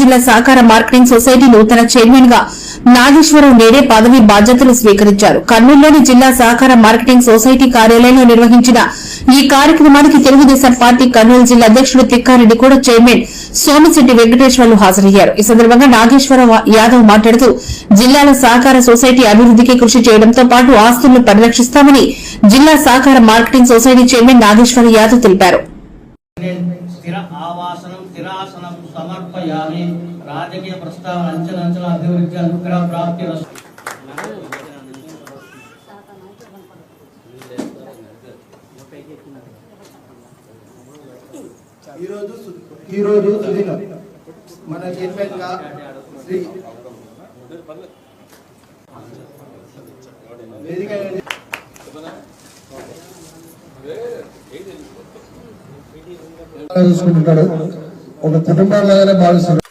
జిల్లా సహకార marketing society నూతన చైర్మన్గా నాగేశ్వరరావు నేడే పదవి బాధ్యతలు స్వీకరించారు. కర్నూలులోని జిల్లా సహకార మార్కెటింగ్ సొసైటీ కార్యాలయంలో నిర్వహించిన ఈ కార్యక్రమానికి తెలుగుదేశం పార్టీ కర్నూలు జిల్లా అధ్యక్షుడు తిక్కారెడ్డి కూడా చైర్మన్ సోమశెట్టి వెంకటేశ్వర్లు హాజరయ్యారు. ఈ సందర్భంగా నాగేశ్వరరావు యాదవ్ మాట్లాడుతూ జిల్లాల సహకార సొసైటీ అభివృద్ధికి కృషి చేయడంతో పాటు ఆస్తులను పరిరక్షిస్తామని జిల్లా సహకార marketing society chairman Nageswara Yadav తెలిపారు. స్థిరాసనం సమర్పయామి రాజకీయ ప్రస్తావన అంచెలంచెల అభివృద్ధి అనుగ్రహ ప్రాప్తి ఈరోజు ఈరోజు సుదినం మన చైర్మన్గా శ్రీ వేదిక చూసుకుంటుంటాడు ఒక కుటుంబంలాగానే భావిస్తున్నాడు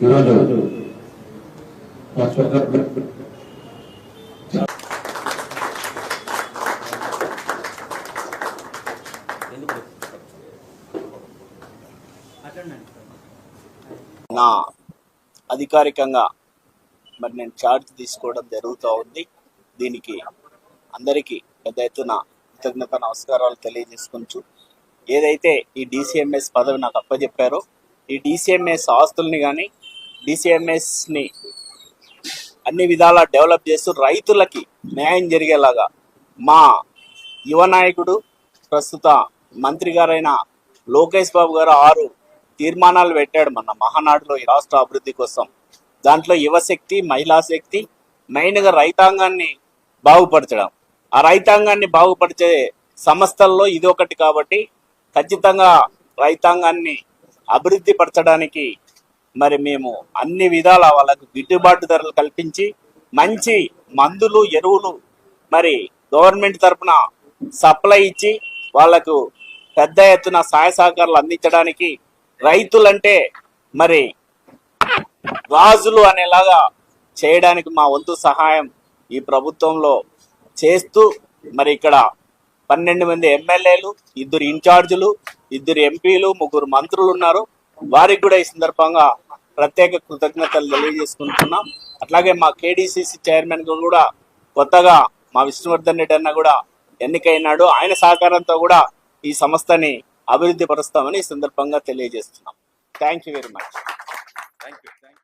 ఈరోజు హాస్పిటల్ నా అధికారికంగా మరి నేను ఛార్జ్ తీసుకోవడం జరుగుతూ ఉంది. దీనికి అందరికీ పెద్ద ఎత్తున కృతజ్ఞత నమస్కారాలు తెలియజేసుకుంటూ ఏదైతే ఈ డిసిఎంఎస్ పదవి నాకు అప్పచెప్పారో ఈ డిసిఎంఎస్ ఆస్తుల్ని కానీ డిసిఎంఎస్ని అన్ని విధాలా డెవలప్ చేస్తూ రైతులకి న్యాయం జరిగేలాగా మా యువ నాయకుడు ప్రస్తుత మంత్రి గారైన లోకేష్ బాబు గారు ఆరు తీర్మానాలు పెట్టాడు మన మహానాడులో ఈ రాష్ట్ర అభివృద్ధి కోసం. దాంట్లో యువశక్తి మహిళా శక్తి మెయిన్గా రైతాంగాన్ని బాగుపరచడం. ఆ రైతాంగాన్ని బాగుపరిచే సంస్థల్లో ఇది ఒకటి కాబట్టి ఖచ్చితంగా రైతాంగాన్ని అభివృద్ధి పరచడానికి మరి మేము అన్ని విధాల వాళ్ళకు గిట్టుబాటు ధరలు కల్పించి మంచి మందులు ఎరువులు మరి గవర్నమెంట్ తరపున సప్లై ఇచ్చి వాళ్ళకు పెద్ద ఎత్తున సహాయ సహకారాలు అందించడానికి రైతులంటే మరి రాజులు అనేలాగా చేయడానికి మా వంతు సహాయం ఈ ప్రభుత్వంలో చేస్తూ మరి ఇక్కడ పన్నెండు మంది ఎమ్మెల్యేలు ఇద్దరు ఇన్ఛార్జీలు ఇద్దరు ఎంపీలు ముగ్గురు మంత్రులు ఉన్నారు. వారికి కూడా ఈ సందర్భంగా ప్రత్యేక కృతజ్ఞతలు తెలియజేసుకుంటున్నాం. అట్లాగే మా కేడీసీసీ చైర్మన్ కూడా కొత్తగా మా విష్ణువర్ధన్ రెడ్డి అన్న కూడా ఎన్నికైనాడు. ఆయన సహకారంతో కూడా ఈ సంస్థని అభివృద్ధి పరుస్తామని ఈ సందర్భంగా తెలియజేస్తున్నాం. Thank you very much thank you